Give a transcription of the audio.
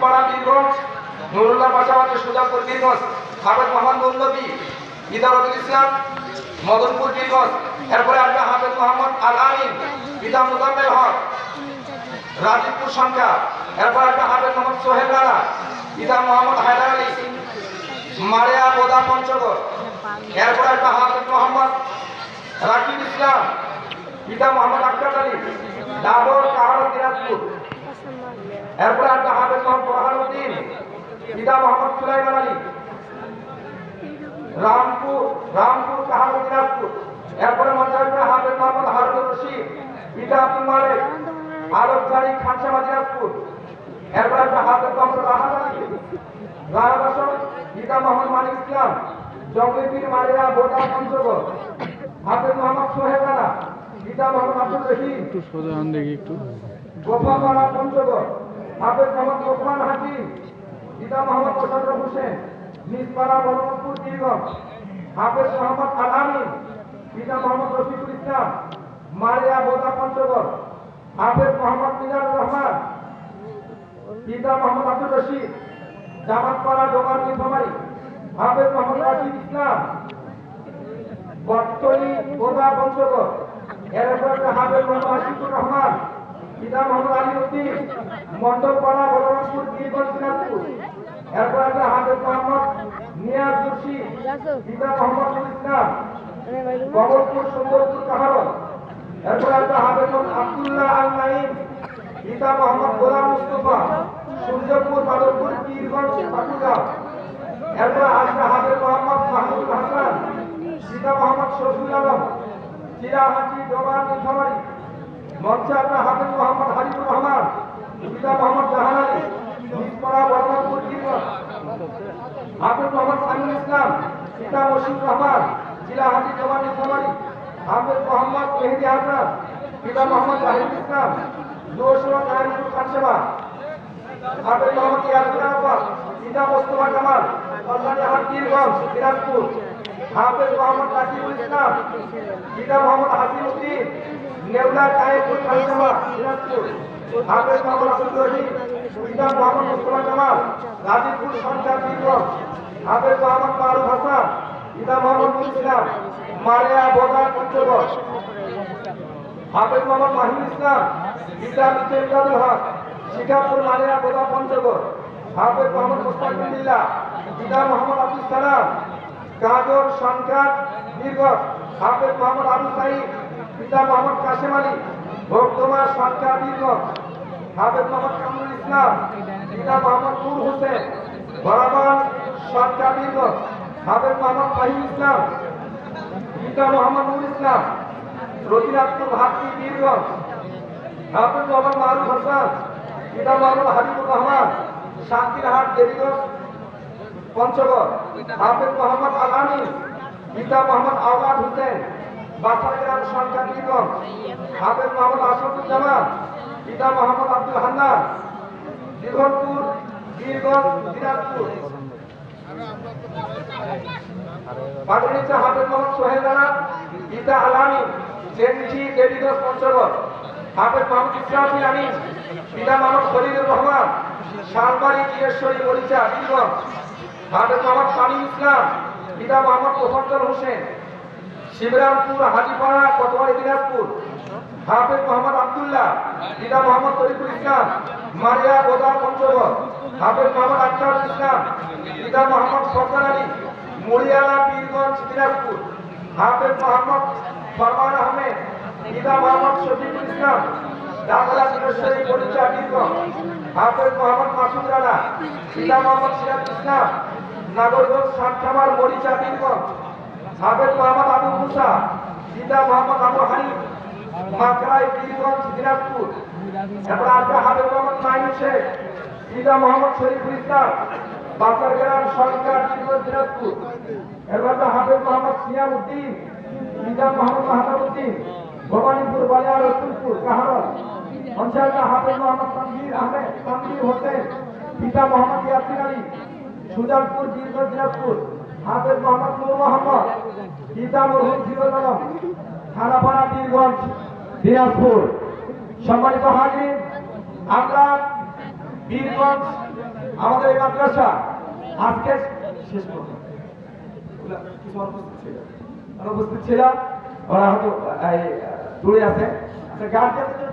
মিরপাড়া বীরগঞ্জ নুরুল্লাহ পাশাপাশি সুজাপুর বীরগঞ্জ হাফেজ মোহাম্মদ নবী ইদারতুল ইসলাম, মদনপুর বীরগঞ্জ এরপরে আসবে হাফেজ মোহাম্মদ আল আমিন, পিতা মুজাম্মেল হক, রাজীবপুর সংখ্যা, এরপর আসবে হাফেজ মোহাম্মদ সোহেল রানা, পিতা মোহাম্মদ হায়দার আলী, মারিয়া বোদা পঞ্চগড়, এরপর আসবে হাফেজ মোহাম্মদ রাকিব ইসলাম, পিতা মোহাম্মদ আক্তার আলী ডাবর কাহার দিনাজপুর। এরপর আসবে হাফেজ মোহাম্মদ বোরহানুদ্দিন পিতা মোহাম্মদ সুলাইমান আলী। রামপুর রামপুর কাহার দিনাজপুর। এরপরে মঞ্চে আসবে হাফেজ মোহাম্মদ হারুন রশিদ পিতা আব্দুল মালিক আলোকজারি খানসামা দিনাজপুর। এরপর আসবে হাফেজ মোহাম্মদ রাহাত আলী। রাহাবাসন পিতা মোহাম্মদ মালিক ইসলাম জঙ্গিপীর মারিয়া বোদা পঞ্চগড় হাফেজ মোহাম্মদ সোহেল রানা পিতা মোহাম্মদ আব্দুল রহিম। একটু সোজা আন দেখি একটু। গোপালপাড়া পঞ্চগড় হাফেজ মোহাম্মদ লোকমান হাকিম পিতা মোহাম্মদ মোশাররফ হোসেন নিজপাড়া বলমতপুর বীরগঞ্জ হাফেজ মোহাম্মদ আল পিতা মোহাম্মদ রফিকুল ইসলাম মারিয়া বোদা পঞ্চগড়। হাফেজ মোহাম্মদ মিজানুর রহমান, পিতা মোহাম্মদ আব্দুল রশিদ জামাতপাড়া ডোমার নীলফামারী হাফেজ মোহাম্মদ রাকিব ইসলাম, বটতলি বোদা পঞ্চগড়। এরপর হাফেজ মোহাম্মদ আশিকুর রহমান পিতা মোহাম্মদ আলী উদ্দিন মন্ডলপাড়া বলরামপুর বীরগঞ্জ দিনাজপুর। এরপর আছে হাফেজ মোহাম্মদ নিয়াজ মুর্শি পিতা মোহাম্মদ ইসলাম। কমলপুর, সুন্দরপুর কাহারন এরপর আছে মোহাম্মদ আব্দুল্লাহ আল নাইম পিতা মোহাম্মদ গোলাম মুস্তফা। সূর্যপুর বাদরপুর বীরগঞ্জ ঠাকুরগাঁও এরপর আসবে হাফেজ মোহাম্মদ মাহমুদ হাসান, পিতা মোহাম্মদ শফিউল আলম। চিরাহাটি জবান নীলফামারী আপনার হাফিজ মোহাম্মদ হাবিবুর রহমান পিতা মোহাম্মদ জাহান আলী মিসপড়া বর্ধমানপুর বীরগঞ্জ হাফিজ মোহাম্মদ সাইমুল ইসলাম, পিতা মশিদ রহমান চিরাহাটি জবান নীলফামারী হাফিজ মোহাম্মদ মেহেদি হাসান, পিতা মোহাম্মদ জাহিদ ইসলাম দোসরা নারায়ণপুর খানসেবা হাফিজ মোহাম্মদ ইয়াসির আহমদ, পিতা মোস্তফা কামাল কল্যাণীহাট বীরগঞ্জ, দিনাজপুর। হাফেজ মোহাম্মদ নাসিরুল ইসলাম, পিতা মোহাম্মদ হাসিম উদ্দিন নেওলা কায়েপুর খালসামা দিনাজপুর হাফেজ মোহাম্মদ আব্দুল রহিম পিতা মোহাম্মদ মুস্তফা কামাল, গাজীপুর সঞ্চার বীরগঞ্জ হাফেজ মোহাম্মদ মারুফ হাসান পিতা মোহাম্মদ ইসলাম, মারিয়া বোদা পঞ্চগড় হাফেজ মোহাম্মদ মাহিম ইসলাম, পিতা মিতেন্দ্রুল হক শিকাপুর মারিয়া বোদা পঞ্চগড় হাফেজ মোহাম্মদ মুস্তাকিল্লাহ পিতা মোহাম্মদ আব্দুল সালাম গাজর পিতা মোহাম্মদ কাশেম আলী সনকার বীরগঞ্জ হাফেজ মোহাম্মদ কামরুল ইসলাম, পিতা মোহাম্মদ নূর হোসেন বরাবর বীরগঞ্জ হাফেজ মোহাম্মদ ফাহিম ইসলাম, পিতা মোহাম্মদ নুর ইসলাম, রতিনাথপুর ভাতৃ বীরগঞ্জ, হাফেজ মোহাম্মদ মারুফ হাসান, পিতা মোহাম্মদ হাবিবুর রহমান, শান্তিরহাট দেবীগঞ্জ পঞ্চগড়, হাফেজ মোহাম্মদ আলামি পিতা মোহাম্মদ আওলাদ হোসেন বাসারগ্রাম সরকার নিগম হাফেজ মোহাম্মদ আসাদুজ্জামান, পিতা মোহাম্মদ আব্দুল হান্নান দিগনপুর বীরগঞ্জ, দিনাজপুর। পাটুরিচা হাফেজ মোহাম্মদ সোহেল রানা, পিতা আলামি, জেনজি দেবীগঞ্জ পঞ্চগড়। হাফেজ মোহাম্মদ ইসরাফিল আমিন, পিতা মোহাম্মদ খলিলুর রহমান, শালবাড়ি জিয়েশ্বরী মরিচা, বীরগঞ্জ। হাফেজ মোহাম্মদ তামিম ইসলাম, পিতা মোহাম্মদ তোফাজ্জল হোসেন। শিবরামপুর, হাজিপাড়া কোতোয়ারি দিনাজপুর? হাফেজ মোহাম্মদ আব্দুল্লাহ পিতা মোহাম্মদ তরিকুল ইসলাম, মারিয়া বোদা পঞ্চগড় হাফেজ মোহাম্মদ আখতার ইসলাম পিতা মোহাম্মদ সরকার আলী, মরিয়ালা পীরগঞ্জ, দিনাজপুর। হাফেজ মোহাম্মদ ফরমান আহমেদ পিতা মোহাম্মদ শফিকুল ইসলাম দাদরা দিনেশ্বরী পরিচয় বীরগঞ্জ হাফেজ মোহাম্মদ মাসুদ রানা পিতা মোহাম্মদ সিরাজ ইসলাম মরিচা বীরগঞ্জ হাফেজ মোহাম্মদ আবু মুসা, পিতা মোহাম্মদ আবু হানিফ মাকড়াই বীরগঞ্জ দিনাজপুর। এরপর আসবে হাফেজ মোহাম্মদ নাইম শেখ, পিতা মোহাম্মদ শরীফুল ইসলাম বাসারগ্রাম সরকার বীরগঞ্জ দিনাজপুর। এরপর হাফেজ মোহাম্মদ সিয়াম উদ্দিন, পিতা মোহাম্মদ মাহতাবুদ্দিন ভবানীপুর, বালিয়া, রসুলপুর কাহারন পঞ্চায়েত হাফেজ মোহাম্মদ তানভীর আহমেদ, তানভীর হোসেন, পিতা মোহাম্মদ ইয়াসিন আলী, সুজালপুর বীরগঞ্জ দিনাজপুর। হাফেজ মোহাম্মদ নূর মোহাম্মদ পিতা মরহুম থানাপাড়া বীরগঞ্জ, দিনাজপুর। সম্মানিত হাজির আমরা বীরগঞ্জ, আমাদের এই মাদ্রাসা আজকে শেষ পর্যন্ত ওগুলা কিছু অনুপস্থিত ছিল। অনুপস্থিত ছিল, ওরা হয়তো দূরে আছে। আচ্ছা গার্জিয়ানদের